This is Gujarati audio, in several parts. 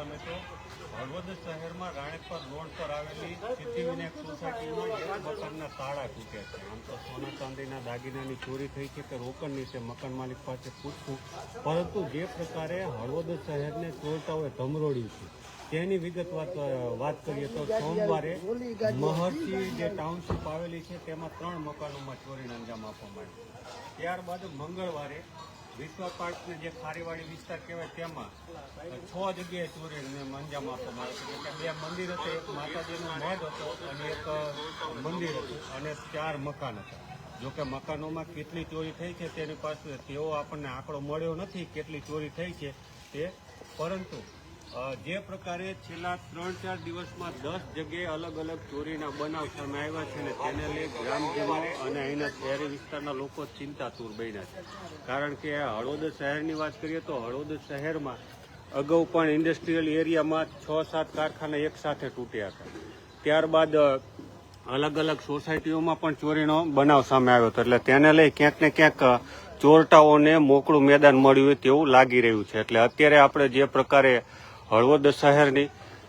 દર્શક તો હળવદ શહેરમાં રાણેકપર રોડ પર આવેલી સિદ્ધિવિનાયક સોસાયટીમાં મકાનના તાળા તૂટ્યા છે. આમ તો સોના ચાંદીના દાગીનાની ચોરી થઈ છે કે રોકડની છે મકાન માલિક પાસે પૂછવું. પરંતુ જે પ્રકારે હળવદ શહેરને ચોરતાઓએ ધમરોડ્યું છે. તેની વિગત વાત વાત કરીએ તો સોમવારે મહર્ષિ જે ટાઉનશીપ આવેલી છે, તેમાં ત્રણ મકાનોમાં ચોરીને અંજામ આપવામાં આવ્યો. ત્યારબાદ મંગળવારે વિશ્વ પાર્કને જે ખારીવાડી વિસ્તાર કહેવાય તેમાં છ જગ્યાએ ચોરીને અંજામ આપવામાં આવ્યો એટલે બે મંદિર હતા, એક માતાજીનો મઢ હતો અને એક મંદિર હતું અને ચાર મકાન હતા. જોકે મકાનોમાં કેટલી ચોરી થઈ છે તેની પાસે તેઓ આપણને આંકડો મળ્યો નથી કેટલી ચોરી થઈ છે તે, પરંતુ જે પ્રકારે છેલ્લા ત્રણ ચાર દિવસમાં દસ જગ્યાએ અલગ અલગ ચોરીના બનાવ સામે આવ્યા છે ને તેને લઈ ગ્રામજનો અને અહીંના શહેરી વિસ્તારના લોકો ચિંતાતુર બન્યા છે. કારણ કે હળવદ શહેરની વાત કરીએ તો હળવદ શહેરમાં અગાઉ પણ ઇન્ડસ્ટ્રીયલ એરિયામાં છ સાત કારખાના એક સાથે તૂટ્યા હતા. ત્યારબાદ અલગ અલગ સોસાયટીઓમાં પણ ચોરીનો બનાવ સામે આવ્યો હતો. એટલે તેને લઈ ક્યાંક ને ક્યાંક ચોરટાઓને મોકળું મેદાન મળ્યું હોય તેવું લાગી રહ્યું છે. એટલે અત્યારે આપણે જે પ્રકારે હળવદ શહેરની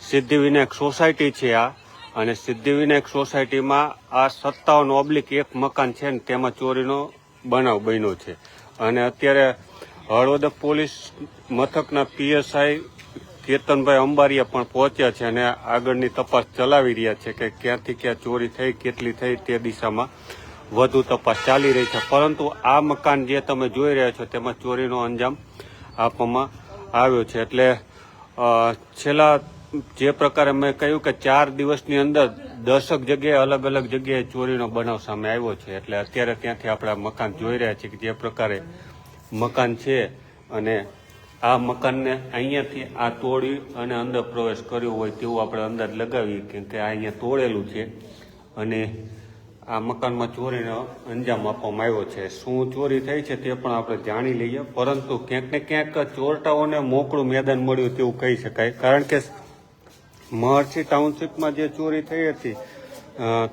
સિદ્ધિવિનાયક સોસાયટી છે આ. અને સિદ્ધિવિનાયક સોસાયટીમાં આ સત્તાવન ઓબ્લિક એક મકાન છે ને તેમાં ચોરીનો બનાવ બન્યો છે. અને અત્યારે હળવદ પોલીસ મથકના પીએસઆઈ કેતનભાઈ અંબારીયા પણ પહોંચ્યા છે અને આગળની તપાસ ચલાવી રહ્યા છે કે ક્યાંથી ક્યાં ચોરી થઈ, કેટલી થઈ તે દિશામાં વધુ તપાસ ચાલી રહી છે. પરંતુ આ મકાન જે તમે જોઈ રહ્યા છો તેમાં ચોરીનો અંજામ આપવામાં આવ્યો છે. એટલે છેલ્લા જે પ્રકારે મેં કહ્યું કે ચાર દિવસની અંદર દશક જગ્યાએ અલગ અલગ જગ્યાએ ચોરીનો બનાવ સામે આવ્યો છે. એટલે અત્યારે ત્યાંથી આપણે મકાન જોઈ રહ્યા છીએ કે જે પ્રકારે મકાન છે અને આ મકાનને અહીંયાથી આ તોડી અને અંદર પ્રવેશ કર્યો હોય તેવું આપણે અંદાજ લગાવીએ કે આ અહીંયા તોડેલું છે. અને આ મકાનમાં ચોરીનો અંજામ આપવામાં આવ્યો છે. શું ચોરી થઈ છે તે પણ આપણે જાણી લઈએ. પરંતુ ક્યાંક ને ક્યાંક ચોરટાઓને મોકળું મેદાન મળ્યું તેવું કહી શકાય. કારણ કે મહર્ષિ ટાઉનશીપમાં જે ચોરી થઈ હતી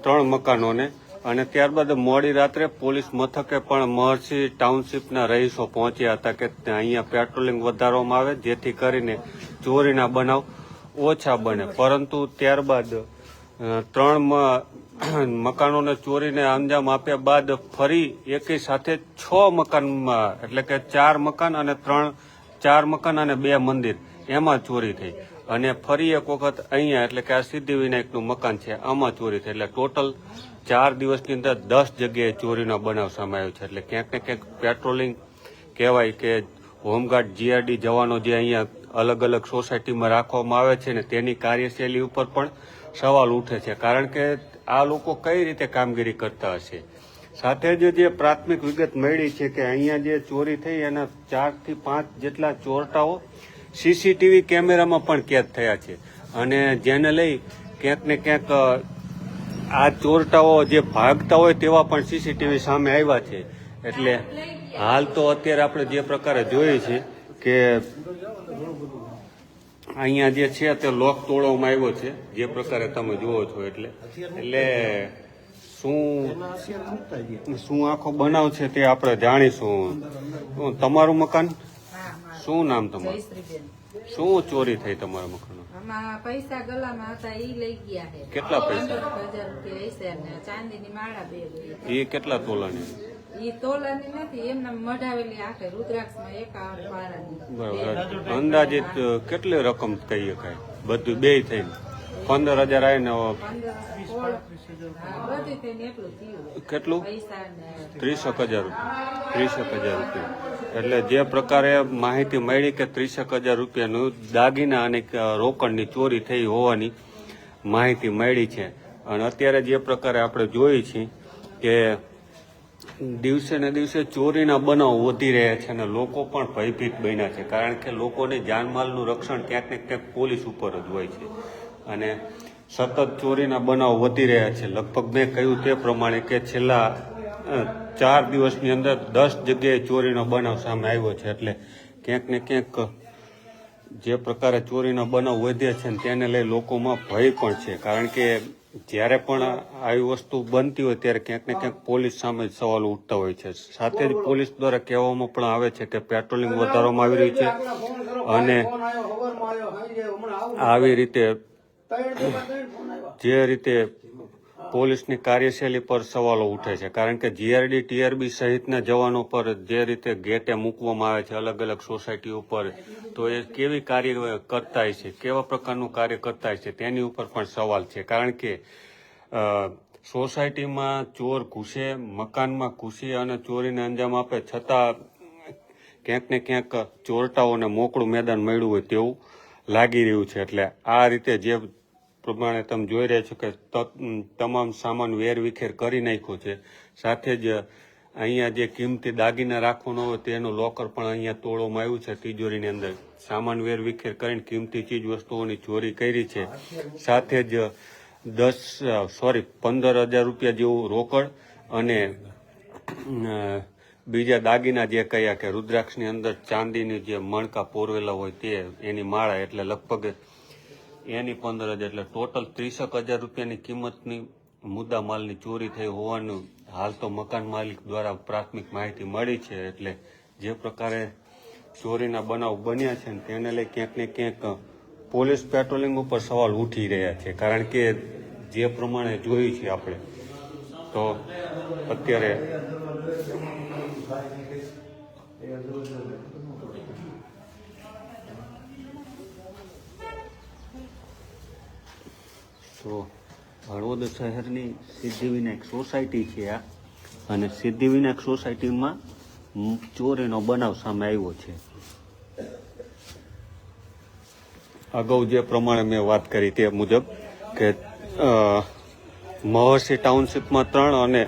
ત્રણ મકાનોને, અને ત્યારબાદ મોડી રાત્રે પોલીસ મથકે પણ મહર્ષિ ટાઉનશીપના રહીશો પહોંચ્યા હતા કે અહીંયા પેટ્રોલિંગ વધારવામાં આવે, જેથી કરીને ચોરીના બનાવ ઓછા બને. પરંતુ ત્યારબાદ ત્રણ મકાનોને ચોરીને અંજામ આપ્યા બાદ ફરી એકી સાથે છ મકાનમાં, એટલે કે ચાર મકાન અને ત્રણ, ચાર મકાન અને બે મંદિર એમાં ચોરી થઈ. અને ફરી એક વખત અહીંયા, એટલે કે આ સિદ્ધિવિનાયકનું મકાન છે, આમાં ચોરી થઈ. એટલે ટોટલ ચાર દિવસની અંદર દસ જગ્યાએ ચોરીનો બનાવ સામે છે. એટલે ક્યાંક ને ક્યાંક પેટ્રોલિંગ કહેવાય કે હોમગાર્ડ જીઆરડી જવાનો જે અહીંયા અલગ અલગ સોસાયટીમાં રાખવામાં આવે છે ને તેની કાર્યશૈલી ઉપર પણ સવાલ ઉઠે છે, કારણ કે આ લોકો કઈ રીતે કામગીરી કરતા હશે? સાથે જ જે પ્રાથમિક વિગત મળી છે કે અહીંયા જે ચોરી થઈ, એના ચારથી પાંચ જેટલા ચોરટાઓ સીસીટીવી કેમેરામાં પણ કેદ થયા છે. અને જેને લઈ ક્યાંક ને ક્યાંક આ ચોરટાઓ જે ભાગતા હોય તેવા પણ સીસીટીવી સામે આવ્યા છે. એટલે હાલ તો અત્યારે આપણે જે પ્રકારે જોઈએ છે કે અહીંયા જે છે તે લોક તોડવામાં આવ્યો છે જે પ્રકારે તમે જુઓ છો એટલે. એટલે શું શું આખો બનાવ છે તે આપણે જાણીશું. તમારું મકાન? શું નામ તમારું? શું ચોરી થઈ તમારા મકાન પૈસા ગલામાં હતા એ લઈ ગયા કેટલા પૈસા? ચાંદીની માળા બે એ કેટલા તોલાની? ઈ તોલાની નથી એમને મઢાવેલી આખે રુદ્રાક્ષમાં એકાવન પારાની બરાબર અંદાજિત કેટલી રકમ કહી શકાય? બધું બે થઈને. પંદર હજાર આવીને કેટલું? ત્રીસેક હજાર ત્રીસેક હજાર રૂપિયા. એટલે જે પ્રકારે માહિતી મળી કે ત્રીસેક હજાર રૂપિયાનું દાગીના અને રોકડની ચોરી થઈ હોવાની માહિતી મળી છે. અને અત્યારે જે પ્રકારે આપણે જોઈએ છીએ કે દિવસે ને દિવસે ચોરીના બનાવ વધી રહ્યા છે અને લોકો પણ ભયભીત બન્યા છે. કારણ કે લોકોની જાનમાલનું રક્ષણ ક્યાંક ને ક્યાંક પોલીસ ઉપર જ હોય છે. અને સતત ચોરીના બનાવ વધી રહ્યા છે. લગભગ મેં કહ્યું તે પ્રમાણે કે છેલ્લા ચાર દિવસની અંદર દસ જગ્યાએ ચોરીનો બનાવ સામે આવ્યો છે. એટલે ક્યાંક ને ક્યાંક જે પ્રકારે ચોરીના બનાવ વધ્યા છે તેને લઈ લોકોમાં ભય પણ છે. કારણ કે જ્યારે પણ આવી વસ્તુ બનતી હોય ત્યારે ક્યાંક ને ક્યાંક પોલીસ સામે જ સવાલ ઉઠતા હોય છે. સાથે જ પોલીસ દ્વારા કહેવામાં પણ આવે છે કે પેટ્રોલિંગ વધારવામાં આવી રહી છે અને આવી રીતે જે રીતે પોલીસની કાર્યશૈલી પર સવાલો ઉઠે છે. કારણ કે જીઆરડી ટીઆરબી સહિતના જવાનો પર જે રીતે ગેટે મૂકવામાં આવે છે અલગ અલગ સોસાયટી ઉપર તો એ કેવી કાર્ય કરતા છે, કેવા પ્રકારનું કાર્ય કરતા છે, તેની ઉપર પણ સવાલ છે. કારણ કે સોસાયટીમાં ચોર ઘૂસે, મકાનમાં ઘૂસી અને ચોરીને અંજામ આપે, છતાં ક્યાંક ને ક્યાંક ચોરટાઓને મોકળું મેદાન મળ્યું હોય તેવું લાગી રહ્યું છે. એટલે આ રીતે જે પ્રમાણે તમે જોઈ રહ્યા છો કે તમામ સામાન વેર વિખેર કરી નાખ્યો છે. સાથે જ અહીંયા જે કિંમતી દાગીના રાખવાનો હોય તેનું લોકર પણ અહીંયા તોડવામાં આવ્યું છે તિજોરીની અંદર. સામાન વેર વિખેર કરીને કિંમતી ચીજ વસ્તુઓની ચોરી કરી છે. સાથે જ દસ સોરી પંદર હજાર રૂપિયા જેવું રોકડ અને બીજા દાગીના જે કયા કે રુદ્રાક્ષની અંદર ચાંદીની જે મણકા પોરવેલા હોય તે, એની માળા એટલે લગભગ એની પંદર હજાર એટલે ટોટલ ત્રીસેક હજાર રૂપિયાની કિંમતની મુદ્દા માલની ચોરી થઈ હોવાનું હાલ તો મકાન માલિક દ્વારા પ્રાથમિક માહિતી મળી છે એટલે જે પ્રકારે ચોરીના બનાવ બન્યા છે તેને લઈ ક્યાંક ને ક્યાંક પોલીસ પેટ્રોલિંગ ઉપર સવાલ ઉઠી રહ્યા છે. કારણ કે જે પ્રમાણે જોયું છે આપણે, તો અત્યારે તો હળવદ શહેરની સિદ્ધિવિનાયક સોસાયટી છે આ. અને સિદ્ધિવિનાયક સોસાયટીમાં ચોરીનો બનાવ સામે આવ્યો છે. અગાઉ જે પ્રમાણે મેં વાત કરી તે મુજબ કે મહર્ષિ ટાઉનશીપમાં ત્રણ અને